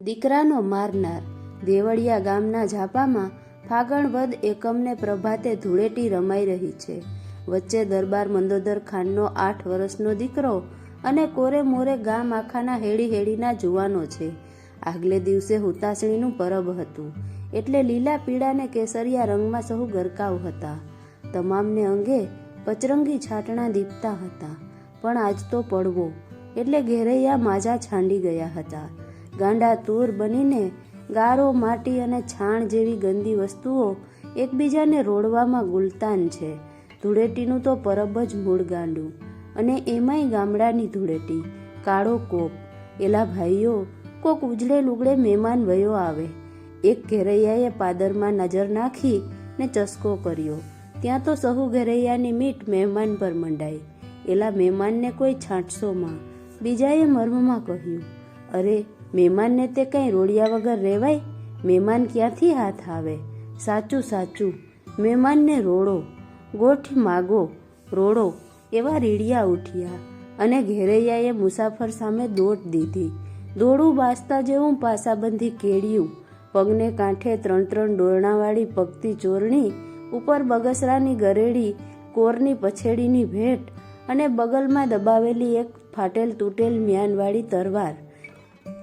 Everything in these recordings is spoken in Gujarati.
દીકરાનો મારનાર. દેવળિયા ગામના ઝાપામાં ફાગણ વદ એકમને પ્રભાતે ધૂળેટી રમાઈ રહી છે. વચ્ચે દરબાર મંદોદર ખાનનો આઠ વર્ષનો દીકરો અને કોરે મોરે ગામ આખાના હેડી હેડીના જુવાનો છે. આગલે દિવસે હુતાસણીનું પરબ હતું. એટલે લીલા પીળા ને કેસરિયા રંગમાં સહુ ગરકાવ હતા. તમામને અંગે પચરંગી છાટણા દીપતા હતા. પણ આજ તો પડવો. એટલે ઘેરૈયા માજા છાંડી ગયા હતા. ગાંડા તૂર બનીને ગારો, માટી અને છાણ જેવી ગંદી વસ્તુઓ એકબીજાને રોડવામાં ગુલતાન છે. ધૂળેટીનું તો પરબ જ મૂળ ગાંડું અને એમાંય ગામડાની ધૂળેટી, કાળો કોપ. એલા ભાઈઓ, કોક ઉજળે લુગડે મહેમાન વયો આવે. એક ઘેરૈયાએ પાદરમાં નજર નાખી ને ચસ્કો કર્યો. ત્યાં તો સહુ ઘેરૈયાની મીટ મહેમાન પર મંડાઈ. એલા મહેમાનને કોઈ છાંટશોમાં. બીજાએ મર્મમાં કહ્યું, અરે મહેમાનને તે કંઈ રોડિયા વગર રહેવાય? મહેમાન ક્યાંથી હાથ આવે? સાચું સાચું. મહેમાનને રોડો ગોઠ માગો. રોડો એવા રીડિયા ઉઠ્યા અને ઘેરૈયાએ મુસાફર સામે દોટ દીધી. દોડું બાસતા જેવું પાસાબંધી કેળ્યું. પગને કાંઠે ત્રણ ત્રણ ડોરણાવાળી પગતી ચોરણી, ઉપર બગસરાની ગરેડી, કોરની પછેડીની ભેટ અને બગલમાં દબાવેલી એક ફાટેલ તૂટેલ મ્યાનવાળી તરવાર.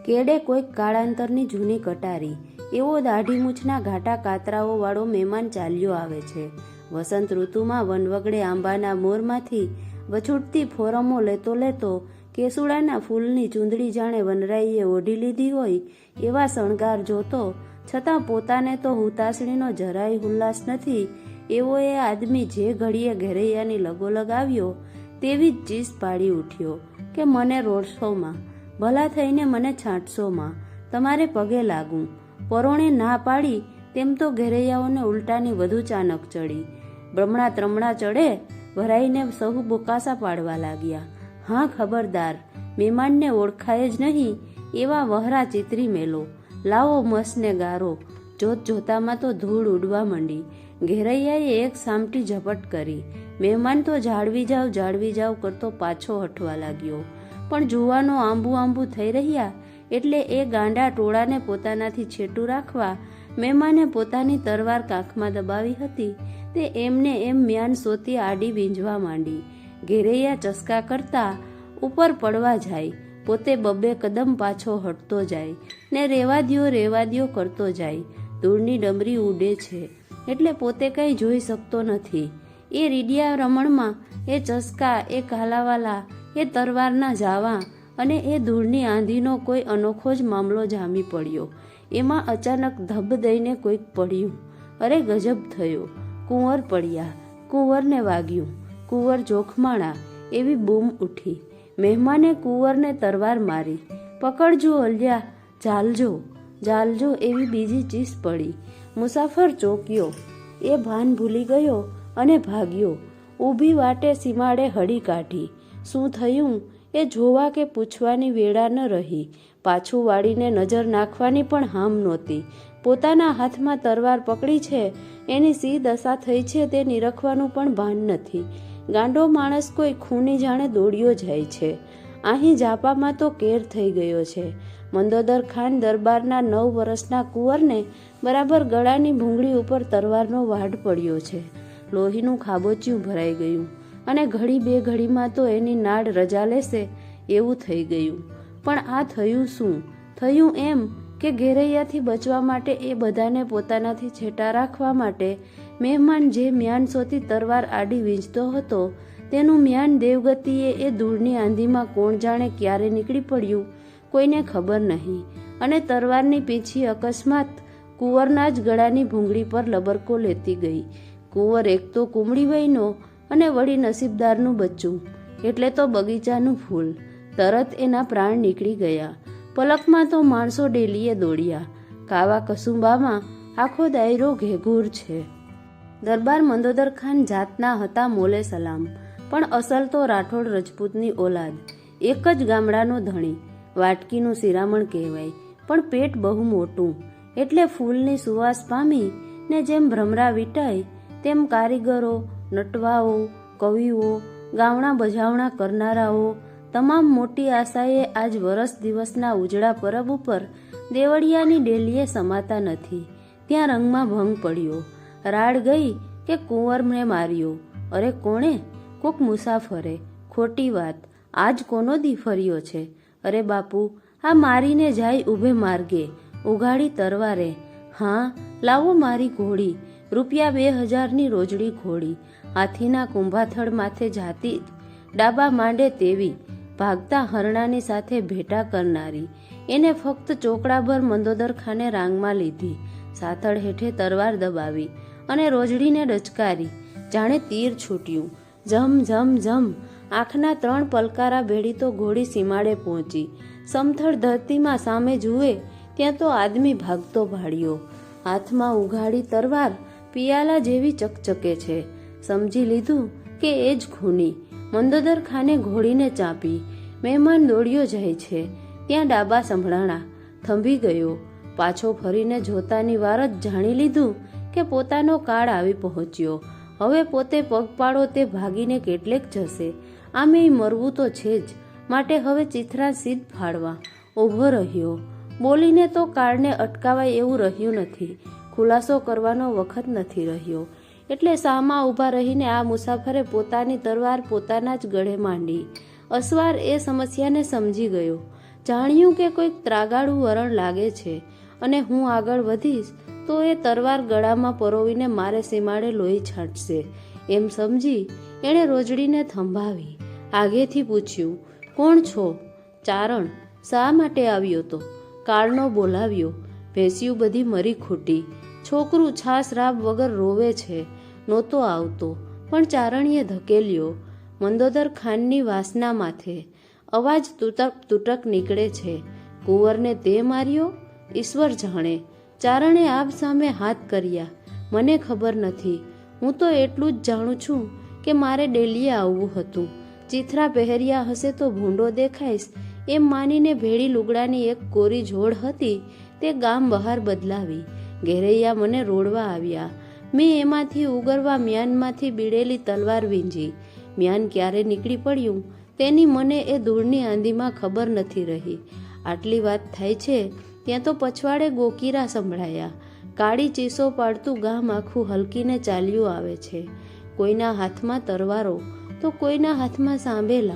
કેડે કોઈક કાળાંતરની જૂની કટારી. એવો દાઢી મૂછના ઘાટા કાતરાઓ વાળો મહેમાન ચાલ્યો આવે છે. વસંત ઋતુમાં વનવગડે આંબાના મોરમાંથી વછૂટતી ફોરમો લેતો લેતો કેસુડાના ફૂલની ચૂંદડી જાણે વનરાઈએ ઓઢી લીધી હોય એવા શણગાર જોતો, છતાં પોતાને તો હુતાશણીનો જરાય ઉલ્લાસ નથી એવો એ આદમી જે ઘડીએ ઘેરૈયાની લગો લગાવ્યો તેવી જ ચીસ પાડી ઉઠ્યો કે મને રોડશોમાં. ભલા થઈને મને છાંટશોમાં તમારે પગે લાગું પરોણે ના પાડી તેમ તો ઘેરૈયાઓને ઉલટાની વધુ ચાનક ચડી. બ્રમણા ત્રમણા ચડે, ભરાઈને સહુ બોકાસા પાડવા લાગ્યા. હા, ખબરદાર. મહેમાનને ઓળખાય જ નહીં, એવા વહરા ચિતરી મેલો. લાવો મસને ગારો. જોત જોતામાં તો ધૂળ ઉડવા માંડી. ઘેરૈયાએ એક સામટી ઝપટ કરી. મહેમાન તો જાળવી જાવ જાળવી જાવ કરતો પાછો હટવા લાગ્યો. પણ જુવાનો આંબુ આંબુ થઈ રહ્યા એટલે એ ગાંડા ટોળાને પોતાનાથી છેટું રાખવા મહેમાને પોતાની તરવાર કાંખમાં દબાવી હતી તે એમને એમ મ્યાન સોતી આડી વીંજવા માંડી. ઘેરૈયા ચસકા કરતા ઉપર પડવા જાય, પોતે બબ્બે કદમ પાછો હટતો જાય ને રેવા રેવાદીઓ રેવા દ્યો કરતો જાય. ધૂળની ડમરી ઉડે છે એટલે પોતે કંઈ જોઈ શકતો નથી. એ રીડિયા રમણમાં એ ચસકા, એ કાલાવાલા એ તરવારના જાવા અને એ ધૂળની આંધીનો કોઈ અનોખો જ મામલો જામી પડ્યો. એમાં અચાનક ધબ દઈને કોઈક પડ્યું. અરે ગજબ થયો. કુંવર પડ્યા. કુંવરને વાગ્યું. કુંવર જોખમાણા એવી બૂમ ઉઠી. મહેમાને કુંવરને તરવાર મારી. પકડજો અલ્યા ઝાલજો ઝાલજો એવી બીજી ચીસ પડી. મુસાફર ચોક્યો. એ ભાન ભૂલી ગયો અને ભાગ્યો. ઊભી વાટે સીમાડે હળી કાઢી. શું થયું? એ જોવા કે પૂછવાની વેળા ન રહી. પાછું વાળીને નજર નાખવાની પણ હામ નહોતી. પોતાના હાથમાં તરવાર પકડી છે. એની સી દશા થઈ છે તે નિરખવાનું પણ ભાન નથી. ગાંડો માણસ કોઈ ખૂની જાણે દોડ્યો જાય છે. અહીં જાપામાં તો કેર થઈ ગયો છે. મંદોદર ખાન દરબારના નવ વર્ષના કુંવરને બરાબર ગળાની ભૂંગળી ઉપર તરવારનો વાઢ પડ્યો છે. લોહીનું ખાબોચિયું ભરાઈ ગયું. અને ઘડી બે ઘડીમાં તો એની નાડ રજા લેશે, એવું થઈ ગયું. પણ આ થયું શું? થયું એમ કે ઘેરૈયાથી બચવા માટે એ બધાને પોતાનાથી છેટા રાખવા માટે મહેમાન જે મ્યાન સોતી તરવાર આડી વીંચતો હતો, તેનું મ્યાન દેવગતિએ એ ધૂળની આંધીમાં કોણ જાણે ક્યારે નીકળી પડ્યું, કોઈને ખબર નહીં. અને તરવારની પીછી અકસ્માત કુંવરના જ ગળાની ભૂંગળી પર લબરકો લેતી ગઈ. કુંવર એક તો કુમળી વયનો અને વળી નસીબદારનું બચ્ચું, એટલે તો બગીચાનું ફૂલ. તરત એના પ્રાણ નીકળી ગયા. પલકમાં તો માણસો ડેલીએ દોડ્યા. કાવા કસુંબામાં આખો દાયરો ઘેઘૂર છે. દરબાર મંદોદર ખાન જાતના હતા મોલે સલામ. પણ અસલ તો રાઠોડ રજપૂતની ઓલાદ. એક જ ગામડાનો ધણી. વાટકીનું શિરામણ કહેવાય. પણ પેટ બહુ મોટું. એટલે ફૂલની સુવાસ પામી ને જેમ ભ્રમરા વીટાય, તેમ કારીગરો નટવાઓ, કવિઓ, ગાવણા બજાવણા કરનારાઓ, તમામ મોટી આશાએ આજ વરસ દિવસના ઉજળા પરબ ઉપર દેવળિયાની ડેલીએ સમાતા નથી. ત્યાં રંગમાં ભંગ પડ્યો. રાડ ગઈ કે કુંવરને માર્યો. અરે કોણે? કોક મુસાફરે. ખોટી વાત. આજ કોનો દી ફર્યો છે? અરે બાપુ, આ મારીને જાય ઊભે માર્ગે. ઉઘાડી તરવારે. હા, લાવો મારી ઘોડી. રૂપિયા બે હજારની રોજડી ઘોડી. હાથીના કુંભાથળ માથે જાતી ડાબા માંડે તેવી ભાગતા હરણાની સાથે ભેટા કરનારી. એને ફક્ત ચોકડાભર મંદોદર ખાને રાંગમાં લીધી. સાથળ હેઠે તરવાર દબાવી અને રોજડીને ડચકારી. જાણે તીર છૂટ્યું. જમ જમ જમ આંખના ત્રણ પલકારા ભેડી તો ઘોડી સીમાડે પહોંચી. સમથળ ધરતીમાં સામે જુએ ત્યાં તો આદમી ભાગતો ભાડ્યો. હાથમાં ઉઘાડી તરવાર પિયાલા જેવી ચકચકે છે. સમજી લીધું કે એ જ ખૂની. મંદોદર ખાને ઘોડીને ચાંપી. મહેમાન દોડ્યો જાય છે. ત્યાં ડાબા સંભળાણા થંભી ગયો. પાછો ફરીને જોતાની વાર જ જાણી લીધું કે પોતાનો કાળ આવી પહોંચ્યો. હવે પોતે પગપાળો તે ભાગીને કેટલેક જશે. આમે મરવું તો છે જ. માટે હવે ચિથરા સીધ ફાડવા ઊભો રહ્યો. બોલીને તો કાળને અટકાવાય એવું રહ્યું નથી. ખુલાસો કરવાનો વખત નથી રહ્યો. એટલે સામા ઊભા રહીને આ મુસાફરે પોતાની તરવાર પોતાના જ ગળે માંડી. અસવાર એ સમસ્યાને સમજી ગયો. જાણ્યું કે કોઈક ત્રાગાળું વરણ લાગે છે અને હું આગળ વધીશ, તો એ તરવાર ગળામાં પરોવીને મારે સીમાડે લોહી છાંટશે. એમ સમજી એણે રોજડીને થંભાવી. આગેથી પૂછ્યું, કોણ છો? ચારણ. શા માટે આવ્યો તો? કાળનો બોલાવ્યો. ભેંસિયું બધી મરી ખૂટી. છોકરું છાસ રાબ વગર રોવે છે. નહોતો આવતો. પણ ચારણીએ ધકેલ્યો. મંદોદર ખાનની વાસના માથે. અવાજ તૂટક તૂટક નીકળે છે. કુંવરને તે માર્યો? ઈશ્વર જાણે. ચારણે આપ સામે હાથ કર્યા. મને ખબર નથી. હું તો એટલું જ જાણું છું કે મારે ડેલીએ આવવું હતું. ચિથરા પહેર્યા હશે તો ભૂંડો દેખાઈશ. એમ માનીને ભેળી લુગડાની એક કોરી જોડ હતી. તે ગામ બહાર બદલાવી. ઘેરૈયા મને રોડવા આવ્યા. મેં એમાંથી ઉગરવા મ્યાનમાંથી બીડેલી તલવાર વીંજી. મ્યાન ક્યારે નીકળી પડ્યું? તેની મને એ દૂરની આંધીમાં ખબર નથી રહી. આટલી વાત થાય છે, ત્યાં તો પછવાડે ગોકીરા સંભળાયા. કાળી ચીસો પાડતું ગામ આખું હલકીને ચાલ્યું આવે છે. કોઈના હાથમાં તરવારો, તો કોઈના હાથમાં સાંભેલા.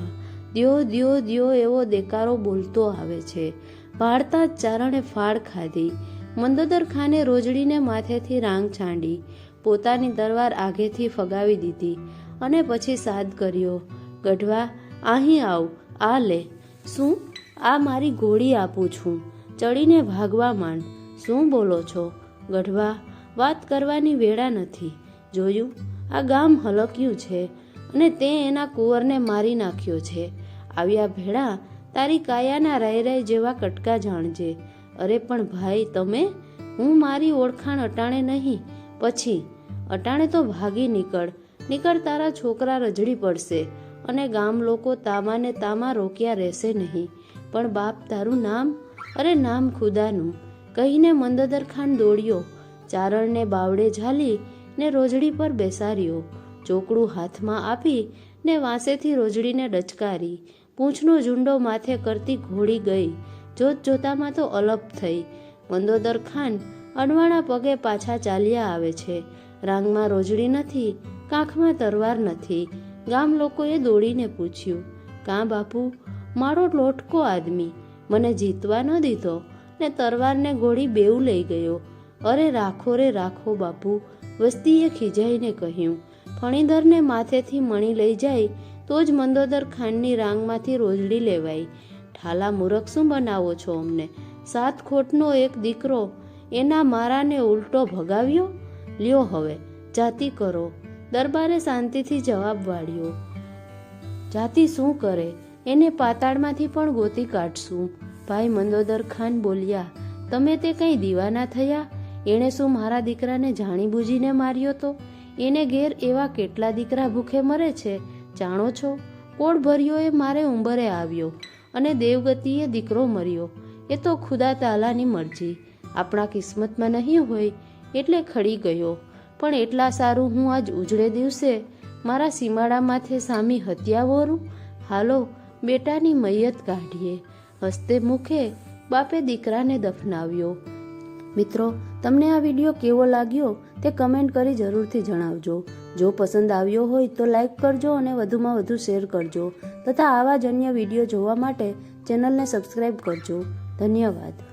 દ્યો દ્યો દ્યો એવો દેકારો બોલતો આવે છે. ભાળતા ચારણે ફાળ ખાધી. મંદોદર ખાને રોજડીને માથેથી રાંગ છાંડી, પોતાની તરવાર આગેથી ફગાવી દીધી અને પછી સાદ કર્યો. ગઢવા અહીં આવ, આ લે. શું? આ મારી ઘોડી આપું છું. ચડીને ભાગવા માંડ. શું બોલો છો? ગઢવા, વાત કરવાની વેળા નથી. જોયું? આ ગામ હલક્યું છે અને તે એના કુંવરને મારી નાખ્યો છે. આવ્યા ભેળા તારી કાયાના રાય રાય જેવા કટકા જાણજે. અરે પણ ભાઈ તમે, હું મારી ઓળખાણ અટાણે નહીં. પછી, અટાણે તો ભાગી નીકળ. નીકળ તારા છોકરા રજડી પડશે અને ગામ લોકો તામાને તામા રોક્યા રહેશે નહીં. પણ બાપ તારું નામ? અરે નામ ખુદાનું. કહીને મંદદર ખાન દોડ્યો. ચારણને બાવડે ઝાલી ને રોજડી પર બેસાડ્યો. ચોકડું હાથમાં આપી ને વાંસેથી રોજડીને ડચકારી. પૂંછનો ઝુંડો માથે કરતી ઘોડી ગઈ. જોત જોતામાં તો અલપ થઈ. મંદોદર ખાન અડવાણા પગે પાછા ચાલ્યા આવે છે. રાંગમાં રોજડી નથી, કાંખમાં તરવાર નથી. ગામ લોકોએ દોડીને પૂછ્યું, કાં બાપુ, મારો લોટકો આદમી? મને જીતવા ન દીધો? ને તરવારને ગોળી બેઉ લઈ ગયો. અરે રાખો રે, રાખો બાપુ, વસ્તીએ ખીજાઈને કહ્યું. ફણીદરને માથેથી મણી લઈ જાય તો જ મંદોદર ખાનની રાંગમાંથી રોજડી લેવાય. ઠાલા મૂરખ શું બનાવો છો અમને? સાત ખોટનો એક દીકરો એના મારાને ઉલટો ભગાવ્યો? લ્યો હવે, જાતિ કરો. દરબારે શાંતિથી જવાબ વાળ્યો. જાતિ શું કરે? એને પાતાળમાંથી પણ ગોતી કાઢશું. ભાઈ મંદોદર ખાન બોલ્યા, તમે તે કંઈ દીવાના થયા? એણે શું મારા દીકરાને જાણીબૂજીને માર્યો તો? એને ઘેર એવા કેટલા દીકરા ભૂખે મરે છે? જાણો છો? કોડ ભર્યો એ મારે ઉંબરે આવ્યો? અને દેવગતિએ દીકરો મર્યો. એ તો ખુદા તાલાની મરજી. આપણા કિસ્મતમાં નહીં હોય એટલે ખડી ગયો. પણ એટલા સારું હું આજ ઉજળે દિવસે મારા સીમાડા માથે સામી હત્યા વોરું? હાલો, બેટાની મૈયત કાઢીએ. હસ્તે મુખે બાપે દીકરાને દફનાવ્યો. મિત્રો, તમને આ વીડિયો કેવો લાગ્યો તે કમેન્ટ કરી જરૂરથી જણાવજો. જો પસંદ આવ્યો હોય તો લાઈક કરજો અને વધુમાં વધુ શેર કરજો. તથા આવા જ અન્ય વીડિયો જોવા માટે ચેનલને સબસ્ક્રાઈબ કરજો. ધન્યવાદ.